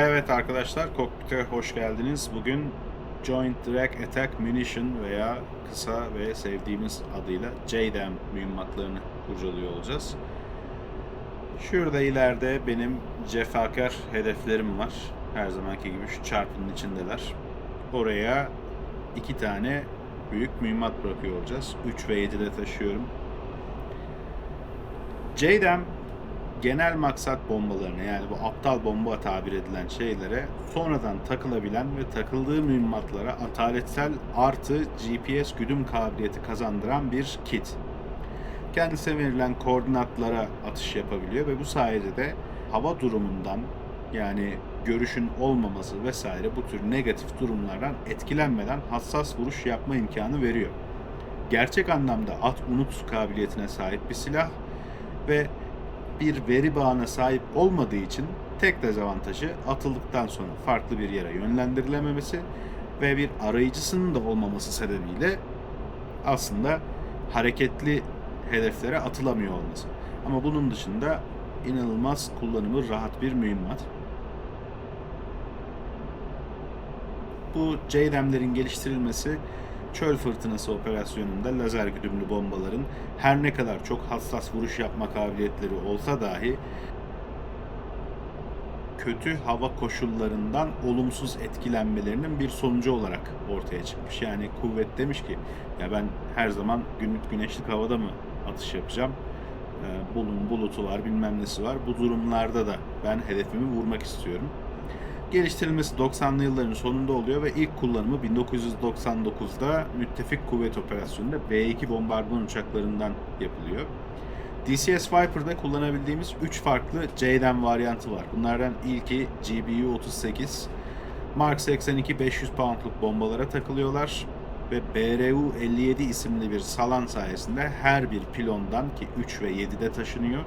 Evet arkadaşlar, kokpite hoş geldiniz. Bugün Joint Direct Attack Munition veya kısa ve sevdiğimiz adıyla JDAM mühimmatlarını kurcalıyor olacağız. Şurada ileride benim cefakar hedeflerim var. Her zamanki gibi şu çarpının içindeler. Oraya iki tane büyük mühimmat bırakıyor olacağız. 3 ve 7'de taşıyorum. JDAM genel maksat bombalarına yani bu aptal bomba tabir edilen şeylere sonradan takılabilen ve takıldığı mühimmatlara ataletsel artı GPS güdüm kabiliyeti kazandıran bir kit. Kendisine verilen koordinatlara atış yapabiliyor ve bu sayede de hava durumundan yani görüşün olmaması vesaire bu tür negatif durumlardan etkilenmeden hassas vuruş yapma imkanı veriyor. Gerçek anlamda at unut kabiliyetine sahip bir silah ve bir veri bağına sahip olmadığı için tek dezavantajı atıldıktan sonra farklı bir yere yönlendirilememesi ve bir arayıcısının da olmaması sebebiyle aslında hareketli hedeflere atılamıyor olması. Ama bunun dışında inanılmaz kullanımı rahat bir mühimmat. Bu JDAM'lerin geliştirilmesi çöl fırtınası operasyonunda lazer güdümlü bombaların her ne kadar çok hassas vuruş yapma kabiliyetleri olsa dahi kötü hava koşullarından olumsuz etkilenmelerinin bir sonucu olarak ortaya çıkmış. Yani kuvvet demiş ki ya ben her zaman günlük güneşlik havada mı atış yapacağım? Ee, bulun bulutu var bilmem nesi var. Bu durumlarda da ben hedefimi vurmak istiyorum. Geliştirilmesi 90'lı yılların sonunda oluyor ve ilk kullanımı 1999'da Müttefik Kuvvet Operasyonu'nda B-2 bombardıman uçaklarından yapılıyor. DCS Viper'da kullanabildiğimiz 3 farklı JDAM varyantı var. Bunlardan ilki GBU-38, Mark 82 500 poundluk bombalara takılıyorlar ve BRU-57 isimli bir salan sayesinde her bir pilondan ki 3 ve 7'de taşınıyor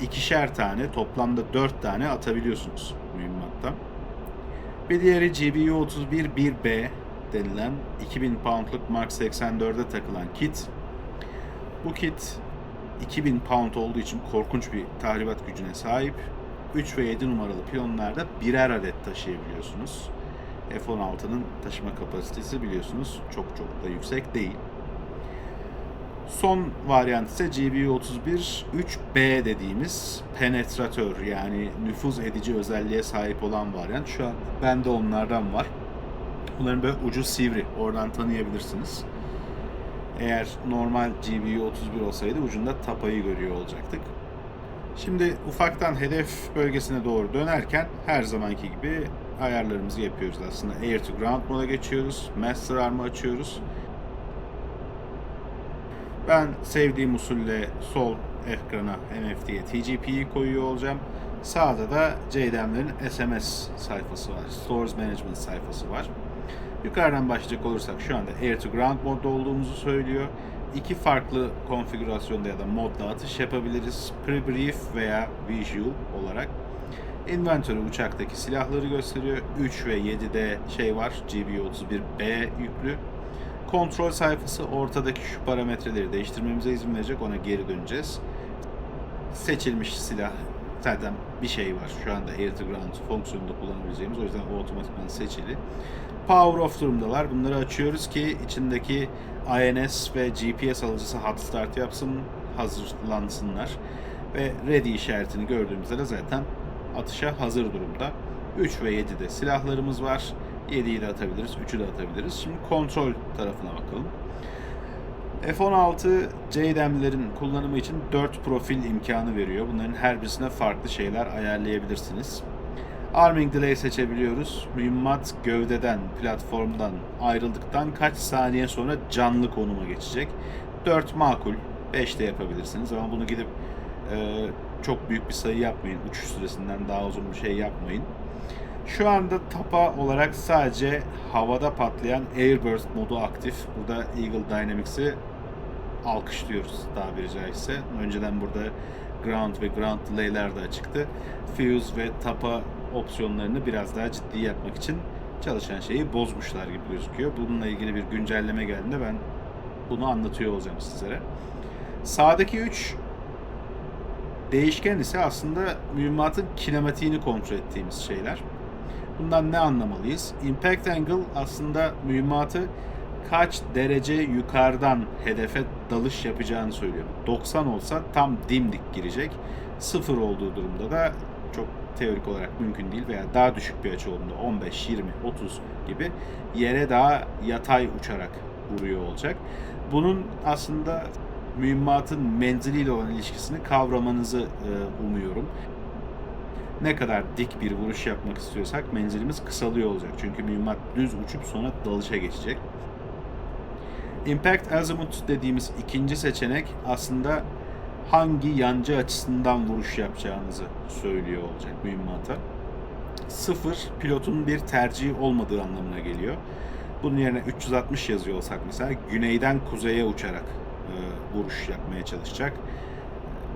ikişer tane toplamda 4 tane atabiliyorsunuz mühimmattan. Bir diğeri GBU-31 1B denilen 2000 poundluk Mark 84'e takılan kit. Bu kit 2000 pound olduğu için korkunç bir tahribat gücüne sahip. 3 ve 7 numaralı piyonlarda birer adet taşıyabiliyorsunuz. F-16'nın taşıma kapasitesi biliyorsunuz çok çok da yüksek değil. Son varyant ise GBU-31 3B dediğimiz penetratör yani nüfuz edici özelliğe sahip olan varyant. Şu an bende onlardan var. Bunların böyle ucu sivri. Oradan tanıyabilirsiniz. Eğer normal GBU-31 olsaydı ucunda tapayı görüyor olacaktık. Şimdi ufaktan hedef bölgesine doğru dönerken her zamanki gibi ayarlarımızı yapıyoruz aslında. Air to ground moda geçiyoruz. Master arm'ı açıyoruz. Ben sevdiğim usulle sol ekrana MFD'ye TGP'yi koyuyor olacağım. Sağda da JDM'lerin SMS sayfası var. Stores Management sayfası var. Yukarıdan başlayacak olursak şu anda Air to Ground modda olduğumuzu söylüyor. İki farklı konfigürasyonda ya da modda atış yapabiliriz. Pre-brief veya visual olarak. Inventory uçaktaki silahları gösteriyor. 3 ve 7'de şey var. GBU-31B yüklü. Kontrol sayfası ortadaki şu parametreleri değiştirmemize izin verecek. Ona geri döneceğiz. Seçilmiş silah zaten bir şey var. Şu anda Air to Ground fonksiyonunda kullanabileceğimiz. O yüzden o otomatikman seçili. Power off durumdalar. Bunları açıyoruz ki içindeki INS ve GPS alıcısı hot start yapsın, hazırlansınlar. Ve ready işaretini gördüğümüzde de zaten atışa hazır durumda. 3 ve 7'de silahlarımız var. 7'yi de atabiliriz, 3'ü de atabiliriz. Şimdi kontrol tarafına bakalım. F-16 JDAM'lerin kullanımı için 4 profil imkanı veriyor. Bunların her birisine farklı şeyler ayarlayabilirsiniz. Arming Delay seçebiliyoruz. Mühimmat gövdeden, platformdan ayrıldıktan kaç saniye sonra canlı konuma geçecek. 4 makul, 5 de yapabilirsiniz ama bunu gidip e, çok büyük bir sayı yapmayın. Uçuş süresinden daha uzun bir şey yapmayın. Şu anda tapa olarak sadece havada patlayan Airburst modu aktif. Burada Eagle Dynamics'i alkışlıyoruz tabiri caizse. Önceden burada ground ve ground delay'ler de açıktı. Fuse ve tapa opsiyonlarını biraz daha ciddi yapmak için çalışan şeyi bozmuşlar gibi gözüküyor. Bununla ilgili bir güncelleme geldiğinde ben bunu anlatıyor olacağım sizlere. Sağdaki 3 değişken ise aslında mühimmatın kinematiğini kontrol ettiğimiz şeyler. Bundan ne anlamalıyız? Impact angle aslında mühimmatı kaç derece yukarıdan hedefe dalış yapacağını söylüyor. 90 olsa tam dimdik girecek. 0 olduğu durumda da çok teorik olarak mümkün değil veya daha düşük bir açı olduğunda 15, 20, 30 gibi yere daha yatay uçarak vuruyor olacak. Bunun aslında mühimmatın menziliyle olan ilişkisini kavramanızı e, umuyorum. Ne kadar dik bir vuruş yapmak istiyorsak menzilimiz kısalıyor olacak. Çünkü mühimmat düz uçup sonra dalışa geçecek. Impact Azimuth dediğimiz ikinci seçenek aslında hangi yancı açısından vuruş yapacağınızı söylüyor olacak mühimmata. Sıfır pilotun bir tercihi olmadığı anlamına geliyor. Bunun yerine 360 yazıyor olsak mesela güneyden kuzeye uçarak e, vuruş yapmaya çalışacak.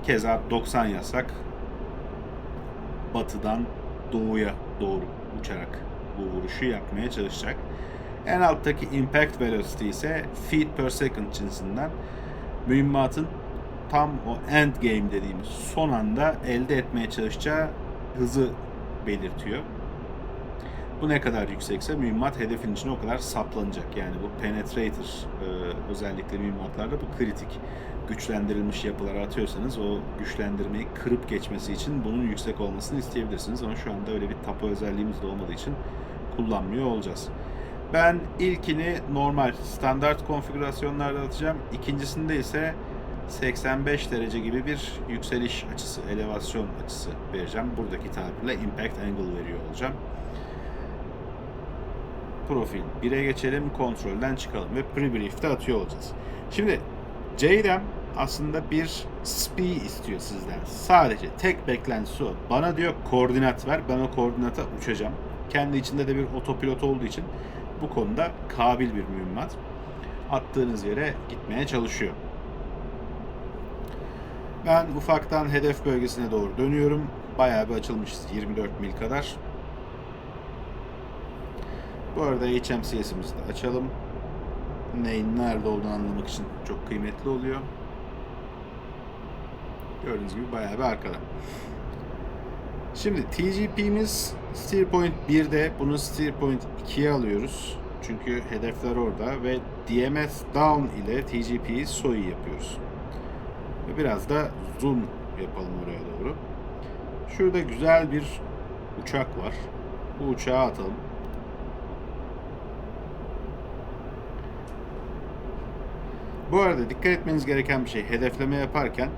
Keza 90 yazsak batıdan doğuya doğru uçarak bu vuruşu yapmaya çalışacak. En alttaki impact velocity ise feet per second cinsinden mühimmatın tam o end game dediğimiz son anda elde etmeye çalışacağı hızı belirtiyor. Bu ne kadar yüksekse mühimmat hedefin içine o kadar saplanacak. Yani bu penetrator e, özellikle mühimmatlarda bu kritik. Güçlendirilmiş yapılara atıyorsanız o güçlendirmeyi kırıp geçmesi için bunun yüksek olmasını isteyebilirsiniz. Ama şu anda öyle bir tapu özelliğimiz de olmadığı için kullanmıyor olacağız. Ben ilkini normal standart konfigürasyonlarda atacağım. İkincisinde ise 85 derece gibi bir yükseliş açısı, elevasyon açısı vereceğim. Buradaki tabirle impact angle veriyor olacağım. Profil 1'e geçelim, kontrolden çıkalım ve pre-brief'te atıyor olacağız. Şimdi JDM aslında bir SPI istiyor sizden. Sadece tek beklentisi o. Bana diyor koordinat ver, ben o koordinata uçacağım. Kendi içinde de bir otopilot olduğu için bu konuda kabil bir mühimmat. Attığınız yere gitmeye çalışıyor. Ben ufaktan hedef bölgesine doğru dönüyorum. Bayağı bir açılmışız. 24 mil kadar. Bu arada HMCS'imizi de açalım. Neyin nerede olduğunu anlamak için çok kıymetli oluyor. Gördüğünüz gibi bayağı bir arkada. Şimdi TGP'miz Steer Point 1'de bunu Steer Point 2'ye alıyoruz. Çünkü hedefler orada ve DMS Down ile TGP'yi SOI yapıyoruz. Ve biraz da zoom yapalım oraya doğru. Şurada güzel bir uçak var. Bu uçağı atalım. Bu arada dikkat etmeniz gereken bir şey hedefleme yaparken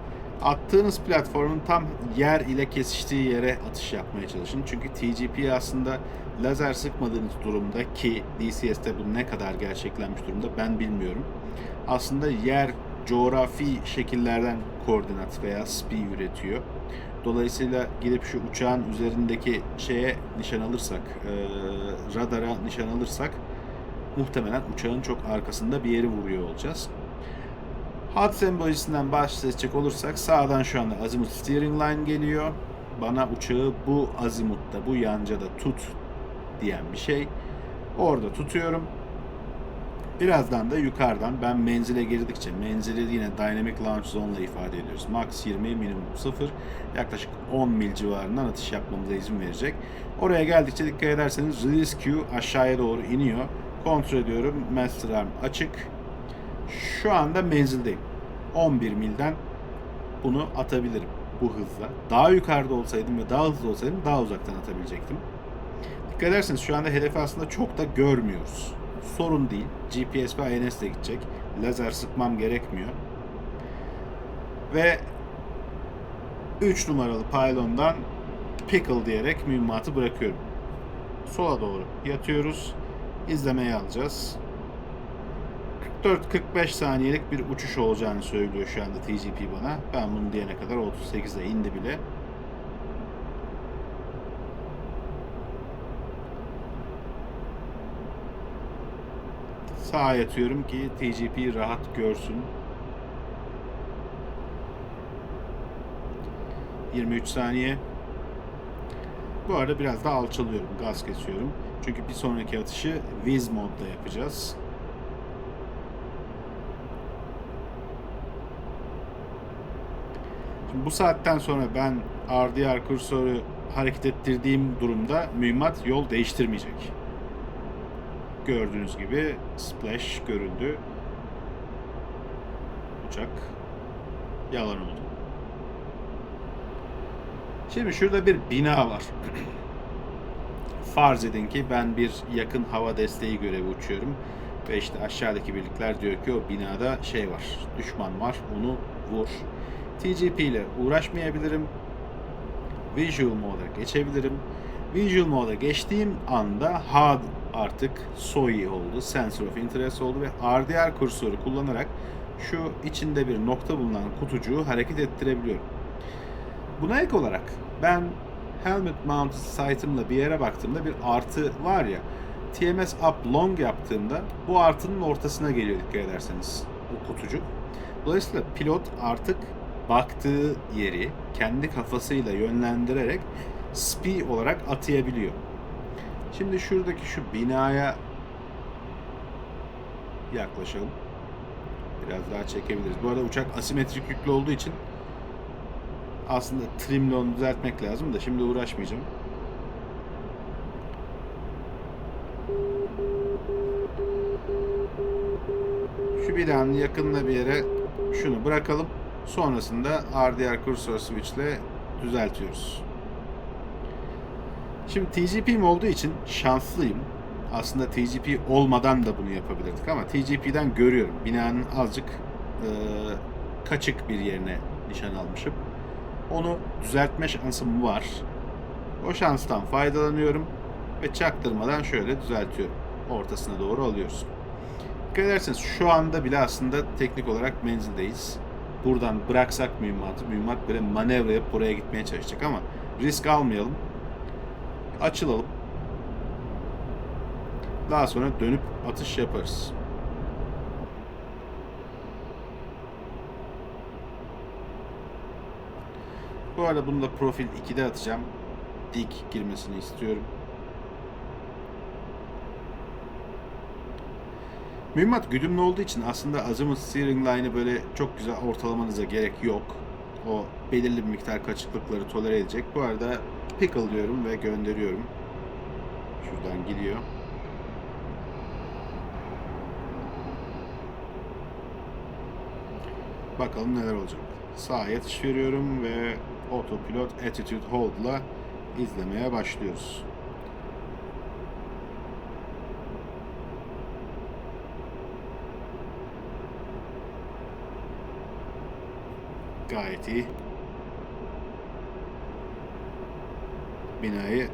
attığınız platformun tam yer ile kesiştiği yere atış yapmaya çalışın. Çünkü TGP aslında lazer sıkmadığınız durumda ki DCS'te bu ne kadar gerçeklenmiş durumda ben bilmiyorum. Aslında yer coğrafi şekillerden koordinat veya SPI üretiyor. Dolayısıyla gidip şu uçağın üzerindeki şeye nişan alırsak, e, radara nişan alırsak muhtemelen uçağın çok arkasında bir yeri vuruyor olacağız. Hat sembolojisinden başlayacak olursak sağdan şu anda azimut steering line geliyor. Bana uçağı bu azimutta, bu yancada tut diyen bir şey. Orada tutuyorum. Birazdan da yukarıdan ben menzile girdikçe menzili yine Dynamic Launch Zone ile ifade ediyoruz. Max 20, minimum 0. Yaklaşık 10 mil civarından atış yapmamıza izin verecek. Oraya geldikçe dikkat ederseniz Release Q aşağıya doğru iniyor. Kontrol ediyorum. Master Arm açık. Şu anda menzildeyim. 11 milden bunu atabilirim bu hızla. Daha yukarıda olsaydım ve daha hızlı olsaydım daha uzaktan atabilecektim. Dikkat ederseniz şu anda hedefi aslında çok da görmüyoruz. Sorun değil. GPS ve INS de gidecek. Lazer sıkmam gerekmiyor. Ve 3 numaralı pylondan pickle diyerek mühimmatı bırakıyorum. Sola doğru yatıyoruz. İzlemeye alacağız. 44-45 saniyelik bir uçuş olacağını söylüyor şu anda TGP bana. Ben bunu diyene kadar 38'e indi bile. Sağa yatıyorum ki TGP rahat görsün. 23 saniye. Bu arada biraz daha alçalıyorum, gaz kesiyorum. Çünkü bir sonraki atışı Viz modda yapacağız. Şimdi bu saatten sonra ben RDR kursörü hareket ettirdiğim durumda mühimmat yol değiştirmeyecek. Gördüğünüz gibi splash görüldü. Uçak yalan oldu. Şimdi şurada bir bina var. Farz edin ki ben bir yakın hava desteği görevi uçuyorum. Ve işte aşağıdaki birlikler diyor ki o binada şey var, düşman var, onu vur. TGP ile uğraşmayabilirim. Visual mode'a geçebilirim. Visual mode'a geçtiğim anda HUD artık SOI oldu, Sensor of Interest oldu ve RDR kursörü kullanarak şu içinde bir nokta bulunan kutucuğu hareket ettirebiliyorum. Buna ek olarak ben helmet mounted sight'ımla bir yere baktığımda bir artı var ya TMS up long yaptığımda bu artının ortasına geliyor dikkat ederseniz bu kutucuk. Dolayısıyla pilot artık baktığı yeri kendi kafasıyla yönlendirerek SPI olarak atayabiliyor. Şimdi şuradaki şu binaya yaklaşalım. Biraz daha çekebiliriz. Bu arada uçak asimetrik yüklü olduğu için aslında trimle onu düzeltmek lazım da şimdi uğraşmayacağım. Şu binanın yakınına bir yere şunu bırakalım. Sonrasında RDR kursor switch ile düzeltiyoruz. Şimdi TGP'm olduğu için şanslıyım. Aslında TGP olmadan da bunu yapabilirdik ama TGP'den görüyorum. Binanın azıcık e, kaçık bir yerine nişan almışım. Onu düzeltme şansım var. O şanstan faydalanıyorum ve çaktırmadan şöyle düzeltiyorum. Ortasına doğru alıyoruz. Dikkat ederseniz şu anda bile aslında teknik olarak menzildeyiz. Buradan bıraksak mühimmatı, mühimmat böyle manevra yapıp oraya gitmeye çalışacak ama risk almayalım. Açılalım. Daha sonra dönüp atış yaparız. Bu arada bunu da profil 2'de atacağım. Dik girmesini istiyorum. Mühimmat güdümlü olduğu için aslında azimuth steering line'ı böyle çok güzel ortalamanıza gerek yok. O belirli bir miktar kaçıklıkları tolere edecek. Bu arada pickle diyorum ve gönderiyorum. Şuradan gidiyor. Bakalım neler olacak. Sağa yatış veriyorum ve autopilot attitude hold'la izlemeye başlıyoruz. Gayet iyi. Binayı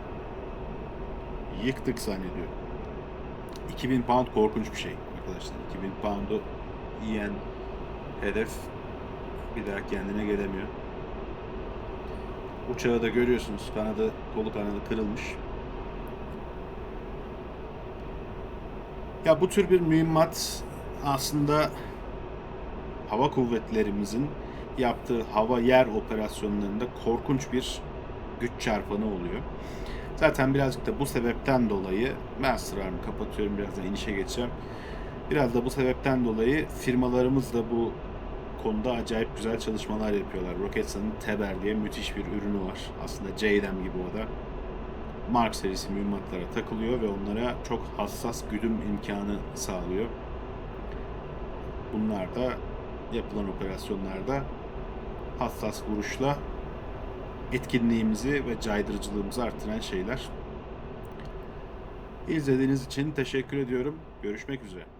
yıktık zannediyorum. 2000 pound korkunç bir şey arkadaşlar. 2000 pound'u yiyen hedef bir daha kendine gelemiyor. Uçağı da görüyorsunuz. Kanadı, kolu kanadı kırılmış. Ya bu tür bir mühimmat aslında hava kuvvetlerimizin yaptığı hava yer operasyonlarında korkunç bir güç çarpanı oluyor. Zaten birazcık da bu sebepten dolayı ben sırarımı kapatıyorum birazdan inişe geçeceğim. Biraz da bu sebepten dolayı firmalarımız da bu konuda acayip güzel çalışmalar yapıyorlar. Roketsan'ın Teber diye müthiş bir ürünü var. Aslında JDAM gibi o da. Mark serisi mühimmatlara takılıyor ve onlara çok hassas güdüm imkanı sağlıyor. Bunlar da yapılan operasyonlarda hassas vuruşla etkinliğimizi ve caydırıcılığımızı arttıran şeyler. İzlediğiniz için teşekkür ediyorum. Görüşmek üzere.